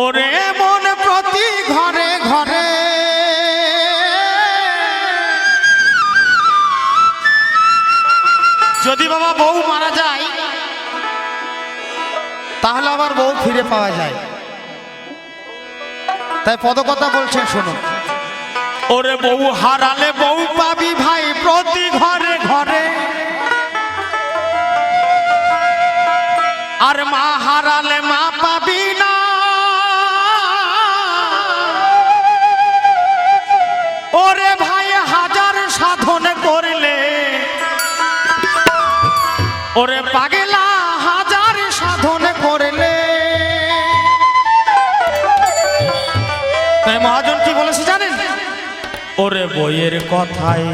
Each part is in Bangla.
ওরে মন প্রতি ঘরে ঘরে। যদি বাবা বউ মারা যায়, তাহলে আবার বউ ফিরে পাওয়া যায়। তাই পদকথা বলছেন, শুনুন। ওরে বউ হারালে বউ পাবি ভাই প্রতি ঘরে ঘরে। আর মা হারালে পাগেলা হাজার সাধন করলে। মহাজন কি বলেছে জানেন? ওরে বইয়ের কথায়,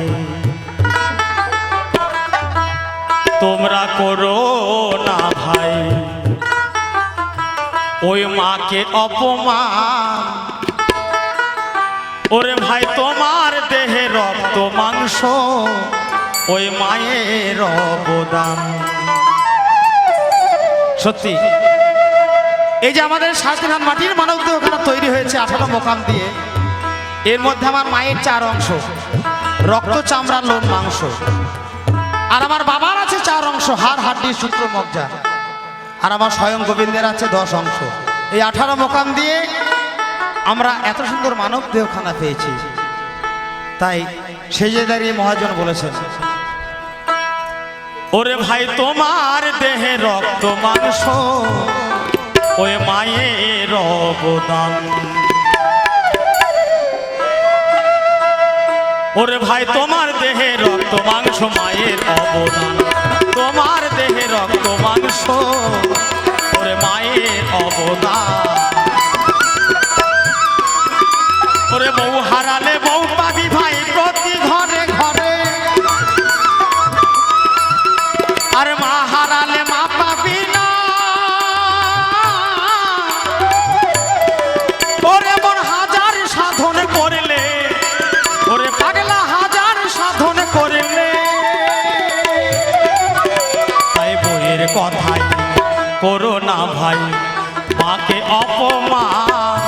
তোমরা করো না ভাই। ওই মাকে অপমান, ওরে ভাই তোমার দেহে রক্ত মাংস, ওই মায়ের অবদান। সত্যি। এই যে আমাদের শাস্তিধান মাটির মানব দেহখানা তৈরি হয়েছে আঠারো মোকাম দিয়ে, এর মধ্যে আমার মায়ের চার অংশ, রক্ত চামড়া লোম মাংস। আর আমার বাবার আছে চার অংশ, হাড়, হাড্ডি, সূত্র মজ্জা আর আমার স্বয়ং গোবিন্দের আছে দশ অংশ। এই আঠারো মোকাম দিয়ে আমরা এত সুন্দর মানব দেহখানা পেয়েছি। তাই যে দাঁড়িয়ে মহাজন বলেছেন ওরে ভাই, তোমার দেহে রক্ত মাংস, ওই মায়ের অবদান। ওরে ভাই, তোমার দেহে রক্ত মাংস, মায়ের অবদান। তোমার দেহে রক্ত মাংস, ওরে মায়ের অবদান। ওরে বউ হারালে বউ পাবি ভাই করো না ভাই, মাকে অপমান।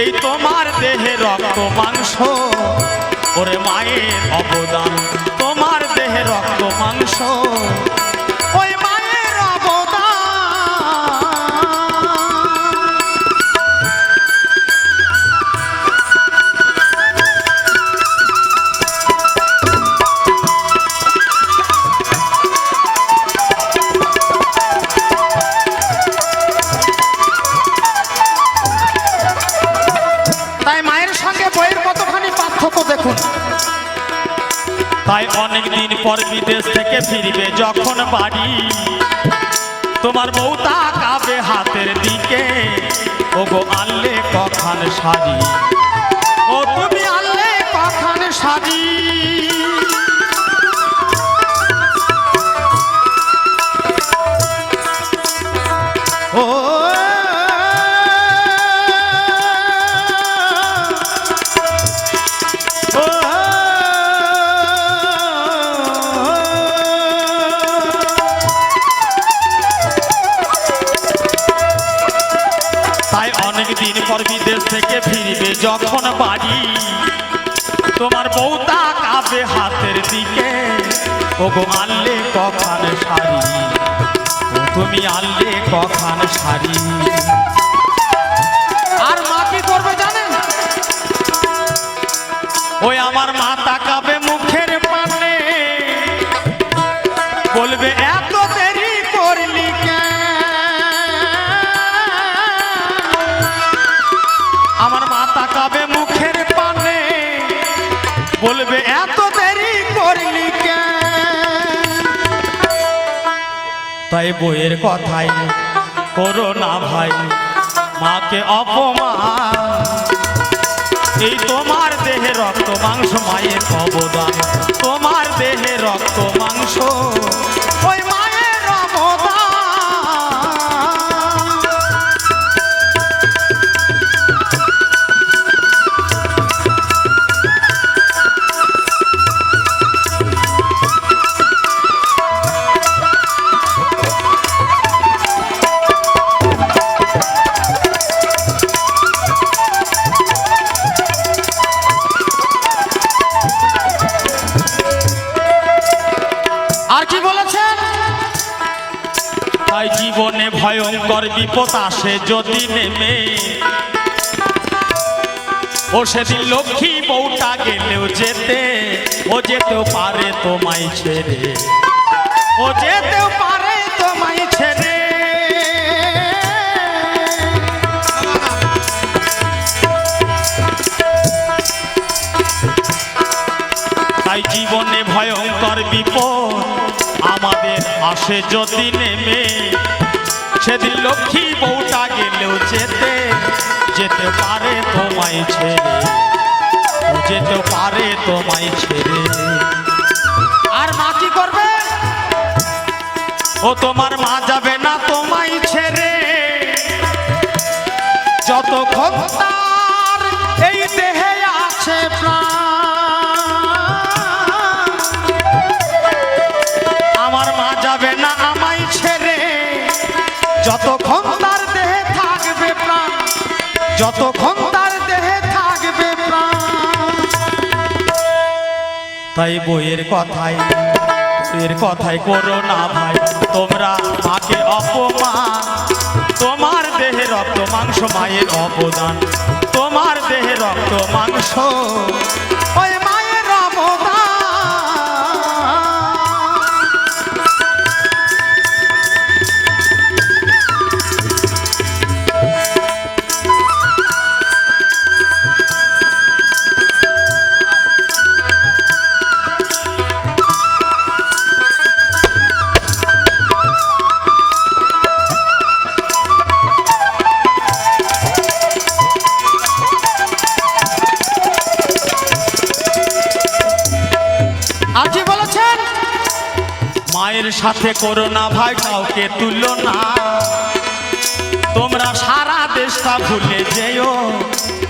এই তোমার দেহে রক্ত মাংস, ওরে মায়ের অবদান। তোমার দেহে রক্ত মাংস ফিরবে যখন বাড়ি। তোমার বউ তাকাবে হাতের দিকে। ওগো আনলে কখন শাড়ি? বিদেশ থেকে ফিরবে যখন বাড়ি। তোমার বউ তাকাবে হাতের দিকে। ওগো আনলে কখান শাড়ি? ও তুমি আনলে কখান শাড়ি? আর মা কি করবে জানেন? ওই আমার মা তাকাবে মুখের পানে। বলবে এত তাই বইয়ের কথাই। করো না ভাই, মাকে অপমান। এই তোমার দেহে রক্ত মাংস, মায়ের অবদান। তোমার দেহে রক্ত মাংস। ভয়ঙ্কর বিপদ আসে যদি নেমে। ও সেদিন লক্ষ্মী বউটা গেলেও যেতে, ও যেতেও পারে তোমায় ছেড়ে। ও যেতেও পারে তোমায় ছেড়ে। জীবনে ভয়ঙ্কর বিপদ আমাদের আসে যদি নেমে। সেদিন লক্ষ্মী বউটা গেলেও যেতে যেতে পারে তোমায় ছেড়ে, যেতে পারে তোমায় ছেড়ে। আর মা কি করবে? ও তোমার মা যাবে না। যতক্ষণ তার দেহে থাকবে প্রাণ, যতক্ষণ তার দেহে থাকবে প্রাণ। তাই বইয়ের কথাই বইয়ের কথাই করো না ভাই, তোমরা মাকে অপমান। তোমার দেহে রক্ত, মাংস, মায়ের অবদান। তোমার দেহে রক্ত, মাংস সাথে করো না ভাই, কাউকে তুলো না। তোমরা সারা দেশটা ভুলে যেও,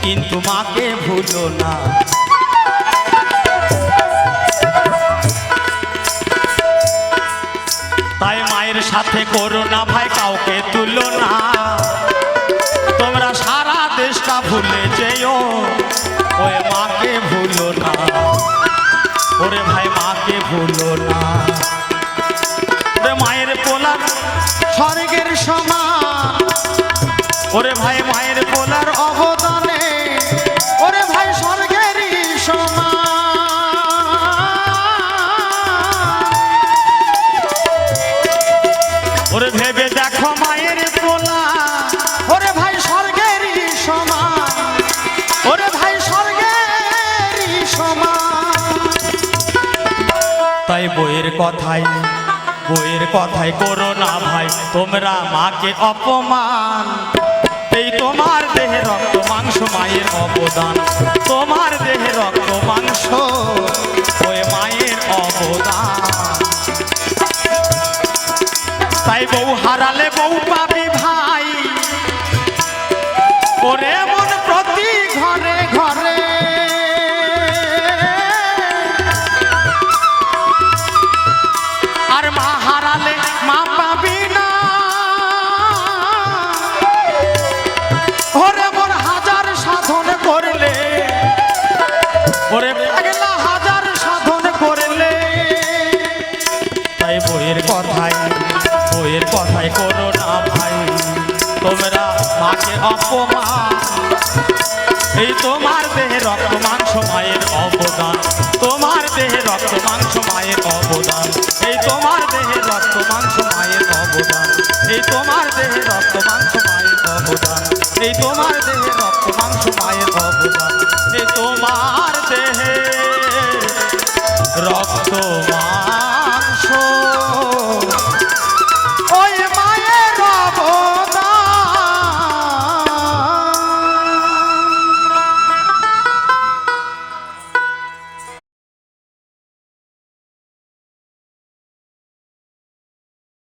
কিন্তু মাকে ভুলো না। তাই মায়ের সাথে করো না ভাই, কাউকে তুলো না। তোমরা সারা দেশটা ভুলে যেও, ওই মাকে ভুলো না। ওরে ভাই, মাকে ভুলো না। স্বর্গের সমান ওরে ভাই মায়ের পোলার অবদানে, ওরে ভাই স্বর্গেরই সমান ওরে ভেবে দেখো মায়ের পোলা ওরে ভাই স্বর্গেরই সমান ওরে ভাই স্বর্গেরই সমান তাই বইয়ের কথাই বইয়ের কথাই করো না ভাই, তোমরা মাকে অপমান। এই তোমার দেহে রক্ত, মাংস, মায়ের অবদান। তোমার দেহে রক্ত, মাংস, ওই মায়ের অবদান। তাই বউ হারালে বউ পাবি ভাই। ওরে মন প্রতি ঘরে ঘরে ওরে মন হাজার সাধন করলে। ওরে একলা হাজার সাধন করলে। তাই বইয়ের কথাই বইয়ের কথাই করো না ভাই। তোমরা মাকে অপমান এই তোমার দেহে রক্ত মাংস মায়ের অবদান। তোমার দেহে রক্ত মাংস মায়ের অবদান। এই তোমার দেহে রক্ত মাংস মায়ের অবদান। এই তোমার দেহে রক্ত মাংস এই তোমার দেহে রক্ত মাংস মায়ের অবদান এই তোমার দেহে রক্ত মা